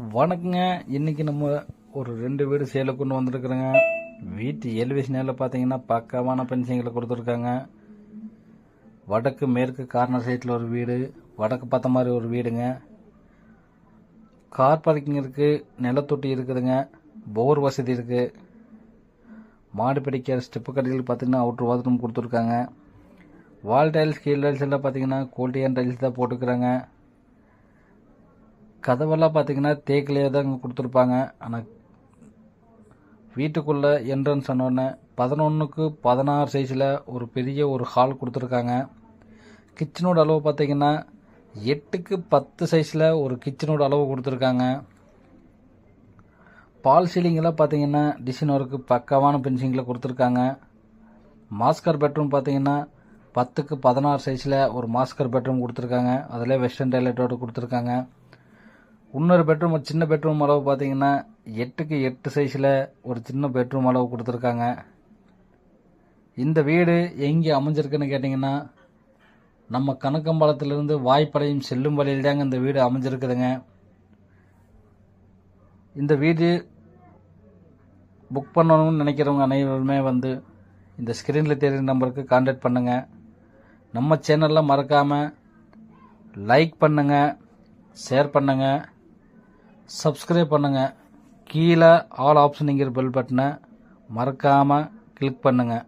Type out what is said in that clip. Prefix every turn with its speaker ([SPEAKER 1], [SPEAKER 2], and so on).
[SPEAKER 1] வணக்கங்க. இன்னைக்கு நம்ம ஒரு ரெண்டு வீடு சேலை கொண்டு வந்திருக்கிறோங்க. வீட்டு எலிவேஷன் நேரில் பார்த்தீங்கன்னா பக்காவான பென்சிங்களை கொடுத்துருக்காங்க. வடக்கு மேற்கு கார்னர் சைட்டில் ஒரு வீடு வடக்கு பார்த்த மாதிரி ஒரு வீடுங்க. கார் பார்க்கிங் இருக்குது நிலத்தொட்டி இருக்குதுங்க. போர் வசதி இருக்குது மாடு பிடிக்கிற ஸ்டெப்பு கடையில் பார்த்தீங்கன்னா அவுட்ரு பாத்ரூம் கொடுத்துருக்காங்க. வால் டைல்ஸ் கீழ் டைல்ஸ் எல்லாம் பார்த்தீங்கன்னா குவாலிட்டியான டைல்ஸ் தான் போட்டுக்கிறாங்க. கதவெல்லாம் பார்த்திங்கன்னா தேக்கிலே தான் கொடுத்துருப்பாங்க. ஆனால் வீட்டுக்குள்ளே என்ட்ரன்ஸ் ஆனோடனே பதினொன்றுக்கு பதினாறு சைஸில் ஒரு பெரிய ஒரு ஹால் கொடுத்துருக்காங்க. கிச்சனோட அளவு பார்த்தீங்கன்னா எட்டுக்கு பத்து சைஸில் ஒரு கிச்சனோட அளவு கொடுத்துருக்காங்க. பால் சீலிங்கெல்லாம் பார்த்தீங்கன்னா டிசைன் ஒர்க்கு பக்காவான பென்சிங்கில் கொடுத்துருக்காங்க. மாஸ்கர் பெட்ரூம் பார்த்தீங்கன்னா பத்துக்கு பதினாறு சைஸில் ஒரு மாஸ்கர் பெட்ரூம் கொடுத்துருக்காங்க. அதில் வெஸ்டர்ன் டைலட்டோடு கொடுத்துருக்காங்க. இன்னொரு பெட்ரூம் ஒரு சின்ன பெட்ரூம் அளவு பார்த்தீங்கன்னா எட்டுக்கு எட்டு சைஸில் ஒரு சின்ன பெட்ரூம் அளவு கொடுத்துருக்காங்க. இந்த வீடு எங்கே அமைஞ்சிருக்குன்னு கேட்டிங்கன்னா நம்ம கணக்கம்பாளத்திலிருந்து வாய்ப்படையும் செல்லும் வழியில் தாங்க இந்த வீடு அமைஞ்சிருக்குதுங்க. இந்த வீடு புக் பண்ணணும்னு நினைக்கிறவங்க அனைவருமே வந்து இந்த ஸ்க்ரீனில் தெரியுற நம்பருக்கு கான்டாக்ட் பண்ணுங்கள் நம்ம சேனலில் மறக்காமல் லைக் பண்ணுங்கள் ஷேர் பண்ணுங்கள் சப்ஸ்கிரைப் பண்ணுங்கள் கீழே ஆல் ஆப்ஷனுங்கிற பெல் பட்டனை மறக்காமல் கிளிக் பண்ணுங்கள்